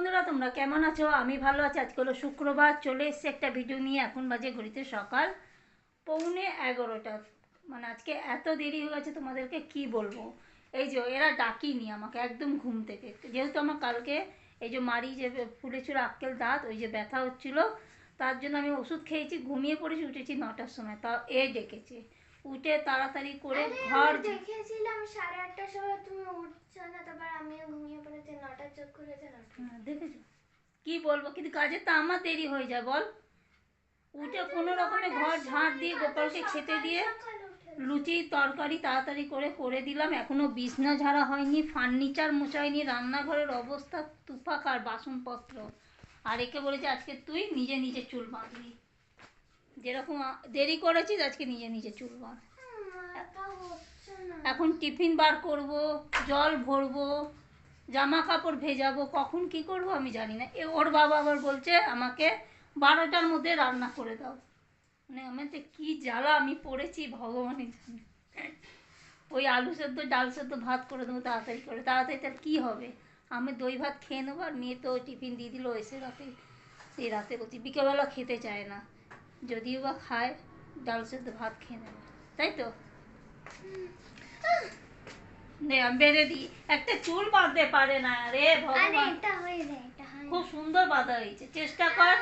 বন্ধুরা তোমরা কেমন আছো? আমি ভালো আছি। আজকে হলো শুক্রবার চলে এসেছি একটা ভিডিও নিয়ে। এখন বাজে ঘড়িতে সকাল পৌনে এগারোটা। মানে আজকে এত দেরি হয়ে গেছে তোমাদেরকে কি বলব? এই যে এরা ডাকিনি আমাকে একদম ঘুম থেকে। যেহেতু আমার কালকে এই যে মারি যে ফুলেছিল আক্কেল দাঁত ওই যে ব্যথা হচ্ছিল তার জন্য আমি ওষুধ খেয়েছি ঘুমিয়ে পড়েছি উঠেছি নটার সময়। তা এ ডেকেছে। উঠে তাড়াতাড়ি করে ঘর আটটার সময় তুমি উঠছো না তারপর আমিও ঘুমিয়ে পড়েছি নটার চোখ খুলেছে নটা হ্যাঁ, দেখেছ? কি বলব কিন্তু কাজে তো আমার দেরি হয়ে যায় বল। উঠে কোনো রকমে ঘর ঝাঁট দিয়ে গোপালকে খেতে দিয়ে লুচি তরকারি তাড়াতাড়ি করে করে দিলাম এখনও বিছনা ঝাড়া হয়নি ফার্নিচার মোছাইনি রান্নাঘরের অবস্থা তুফাকার বাসনপত্র। আর একে বলেছে আজকে তুই নিজে নিজে চুল বাঁধবি যেরকম দেরি করেছিস আজকে নিজে নিজে চুল বাঁধ। এখন টিফিন বার করব, জল ভরবো জামা কাপড় ভেজাবো, কখন কি করব আমি জানি না। এ ওর বাবা আবার বলছে, আমাকে বারোটার মধ্যে রান্না করে দাও। মানে আমার যে কী জ্বালা, আমি পড়েছি, ভগবানই জানে। ওই আলু সেদ্ধ, ডাল সেদ্ধ ভাত করে দেবো, তাড়াতাড়ি করে। তাড়াতাড়ি তার কী হবে? আমি দই ভাত খেয়ে নেব, আর মেয়ে তো টিফিন দিয়ে দিল, এসে রাতে সেই রাতে বলছি, বিকেলবেলা খেতে চায় না। যদিও বা খায়, ডাল সেদ্ধ ভাত খেয়ে নেবে। তাই তো? বেঁধে দিই। একটা চুল বাঁধতে পারে না রে ভগবান। খুব সুন্দর বাঁধা হয়েছে চেষ্টা কর।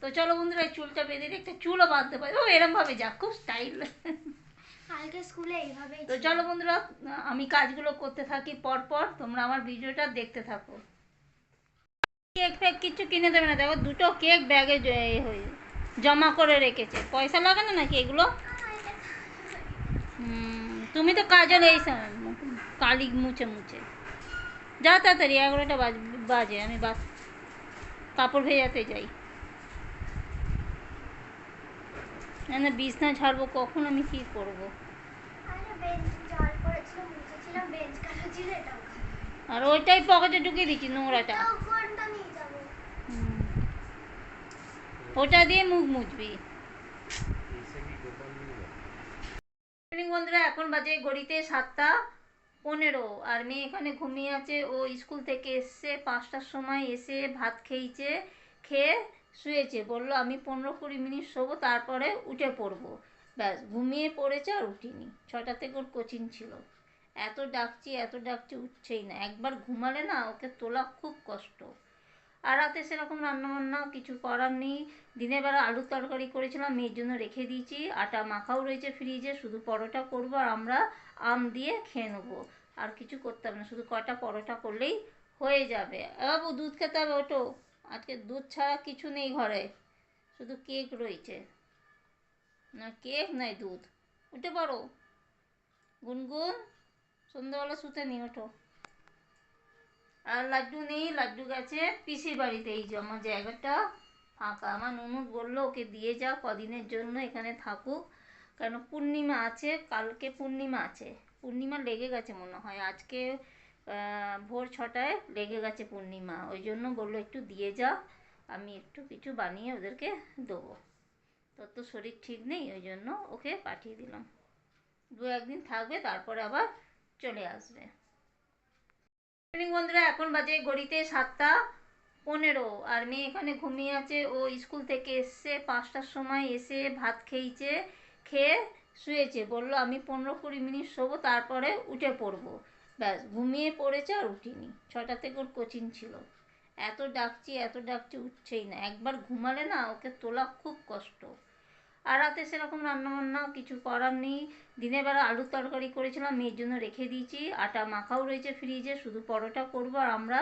তো চলো বন্ধুরা চুলটা বেঁধে একটা চুলও বাঁধতে পারি। ও এরম ভাবে যাক খুব স্টাইল কালকে স্কুলে এইভাবেই তো চলো বন্ধুরা আমি কাজগুলো করতে থাকি পর পর তোমরা আমার ভিডিওটা দেখতে থাকো। কেক ফেক কিছু কিনে দেবে না দেখো দুটো কেক ব্যাগে জমা করে রেখেছে। পয়সা লাগে না নাকি এগুলো? তুমি তো কাজল এই সময় কালি মুছে মুছে। যা তাড়াতাড়ি এগারোটা বাজ বাজে আমি বাস কাপড় ভেজাতে যাই। না না বিছনা ছাড়বো কখন আমি কি করব। আরে ওইটাই পকেটে ঢুকিয়ে দিচ্ছি নোংরাটা। ওটা দিয়ে মুখ মুছবি। ইভিনিং বন্ধুরা, এখন বাজে ঘড়িতে সাতটা পনেরো, আর মেয়ে এখানে ঘুমিয়ে আছে। ও স্কুল থেকে এসছে, পাঁচটার সময় এসে ভাত খেয়েছে, খেয়ে শুয়েছে। বলল, আমি পনেরো কুড়ি মিনিট শোবো, তারপরে উঠে পড়ব। ব্যাস, ঘুমিয়ে পড়েছে আর উঠিনি। ছটা থেকে ওর কোচিং ছিল। এত ডাকছি এত ডাকছি, উঠছেই না। একবার ঘুমালে না, ওকে তোলা খুব কষ্ট। আর রাতে সেরকম রান্নাবান্না কিছু করার নেই। দিনের বেলা আলুর তরকারি করেছিলাম, মেয়ের জন্য রেখে দিয়েছি। আটা মাখাও রয়েছে ফ্রিজে, শুধু পরোটা করব আর আমরা আম দিয়ে খেয়ে নেব। আর কিছু করতে হবে না, শুধু কটা পরোটা করলেই হয়ে যাবে। বাবু, দুধ খেতে হবে ওটো। আজকে দুধ ছাড়া কিছু নেই ঘরে। শুধু কেক রয়েছে। না, কেক নাই দুধ। উঠে পড়ো। গুনগুন, সন্ধ্যাবেলা শুতে নি ওঠো আর লাড্ডু নেই, লাড্ডু গেছে পিসির বাড়িতে, এই আমার জায়গাটা ফাঁকা। আমার ননদ বলল, ওকে দিয়ে যাও, কদিনের জন্য এখানে থাকুক। কেন, পূর্ণিমা আছে, কালকে পূর্ণিমা আছে। পূর্ণিমা লেগে গেছে মনে হয়। আজকে ভোর ছটায় লেগে গেছে পূর্ণিমা। ওই জন্য বলল, একটু দিয়ে যা আমি একটু কিছু বানিয়ে ওদেরকে দেবো। তোর তো শরীর ঠিক নেই, ওই জন্য ওকে পাঠিয়ে দিলাম। দু একদিন থাকবে, তারপরে আবার চলে আসবে। ইভিনিং বন্ধুরা, এখন বাজে ঘড়িতে সাতটা পনেরো আর মেয়ে এখানে ঘুমিয়ে আছে। ও স্কুল থেকে এসছে, পাঁচটার সময় এসে ভাত খেয়েছে, খেয়ে শুয়েছে। বলল, আমি পনেরো কুড়ি মিনিট শোবো, তারপরে উঠে পড়ব। ব্যাস, ঘুমিয়ে পড়েছে আর উঠিনি। ছটা থেকে ওর কোচিং ছিল। এত ডাকছি এত ডাকছি, উঠছেই না। একবার ঘুমালে না, ওকে তোলা খুব কষ্ট। আর রাতে সেরকম রান্নাবান্না কিছু করার নেই। দিনের বেলা আলুর তরকারি করেছিলাম, মেয়ের জন্য রেখে দিয়েছি। আটা মাখাও রয়েছে ফ্রিজে, শুধু পরোটা করব আর আমরা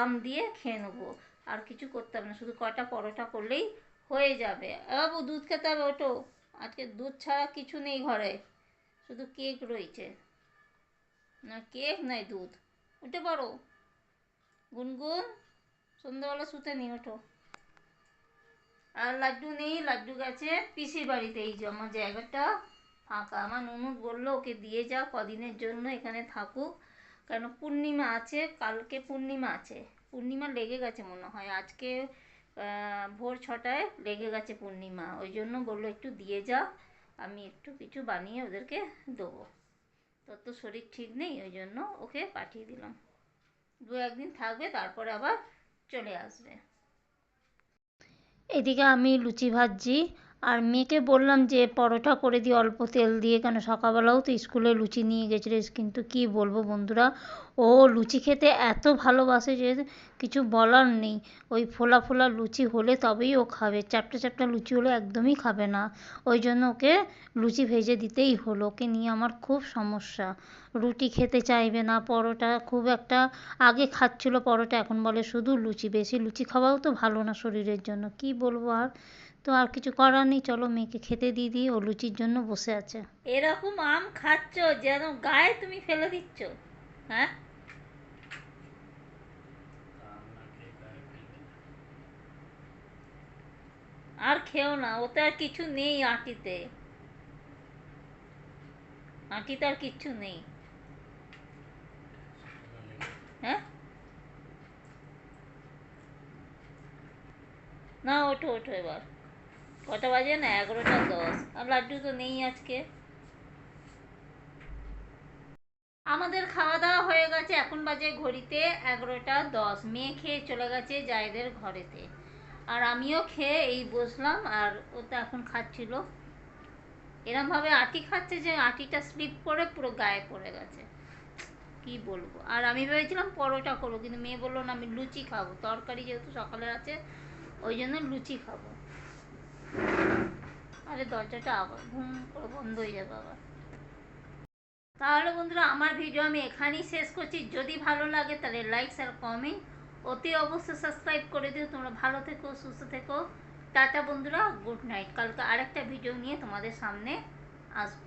আম দিয়ে খেয়ে নেব। আর কিছু করতে হবে না, শুধু কটা পরোটা করলেই হয়ে যাবে। বাবু, দুধ খেতে হবে ওটো। আজকে দুধ ছাড়া কিছু নেই ঘরে। শুধু কেক রয়েছে। না, কেক নাই দুধ। উঠে পড়ো। গুনগুন, সন্ধ্যাবেলা শুতে নি ওঠো আর লাড্ডু নেই, লাড্ডু গেছে পিসির বাড়িতে, এই যে আমার জায়গাটা ফাঁকা। আমার ননদ বলল, ওকে দিয়ে যাও কদিনের জন্য এখানে থাকুক। কেন, পূর্ণিমা আছে, কালকে পূর্ণিমা আছে। পূর্ণিমা লেগে গেছে মনে হয়। আজকে ভোর ছটায় লেগে গেছে পূর্ণিমা। ওই জন্য বলল, একটু দিয়ে যাও আমি একটু কিছু বানিয়ে ওদেরকে দেবো। তোর তো শরীর ঠিক নেই, ওই জন্য ওকে পাঠিয়ে দিলাম। দু একদিন থাকবে, তারপরে আবার চলে আসবে। এদিকে আমি লুচি ভাজছি। আর মেয়েকে বললাম যে, পরোটা করে দিই, অল্প তেল দিয়ে। কেন? সকালবেলাও তো স্কুলে লুচি নিয়ে গেছিল। কিন্তু কি বলব বন্ধুরা, ও লুচি খেতে এত ভালোবাসে যে, কিছু বলার নেই। ওই ফোলা ফোলা লুচি হলে তবেই ও খাবে। চ্যাপটা চ্যাপটা লুচি হলে একদমই খাবে না। ওই জন্য ওকে লুচি ভেজে দিতেই হলো। ওকে নিয়ে আমার খুব সমস্যা। রুটি খেতে চাইবে না। পরোটা খুব একটা আগে খাচ্ছিল পরোটা, এখন বলে শুধু লুচি। বেশি লুচি খাওয়াও তো ভালো না শরীরের জন্য। কি বলব আর? তো আর কিছু করার নেই, চলো মেয়েকে খেতে দিয়ে দিই, ও লুচির জন্য বসে আছে। এরকম আম খাচ্ছ যেন গায়ে তুমি ফেলে দিচ্ছ হ্যাঁ? আর খেও না, ওতে আর কিছু নেই আটিতে। আটিতে আর কিচ্ছু নেই। হ্যাঁ? না, ওঠো ওঠো এবার। কটা বাজে না? এগারোটা দশ। আর লাড্ডু তো নেই আজকে। আমাদের খাওয়া দাওয়া হয়ে গেছে, এখন বাজে ঘড়িতে এগারোটা দশ। মেয়ে খেয়ে চলে গেছে জায়দের ঘরেতে। আর আমিও খেয়ে এই বসলাম, আর ও তো এখন খাচ্ছিল। এরমভাবে আটি খাচ্ছে যে আটিটা স্লিপ করে পুরো গায়ে পড়ে গেছে। কি বলব? আর আমি ভেবেছিলাম পরোটা করব, কিন্তু মেয়ে বলল, না, আমি লুচি খাব। তরকারি যেহেতু সকালে আছে, ওই জন্য লুচি খাব। আরে দরজাটা আবার ঘুম বন্ধ হয়ে যাবে আবার। তাহলে বন্ধুরা, আমার ভিডিও আমি এখানেই শেষ করছি। যদি ভালো লাগে তাহলে লাইকস আর কমেন্ট অতি অবশ্যই সাবস্ক্রাইব করে দিও। তোমরা ভালো থেকো, সুস্থ থেকো। টাটা বন্ধুরা গুড নাইট কালকে আরেকটা ভিডিও নিয়ে তোমাদের সামনে আসব।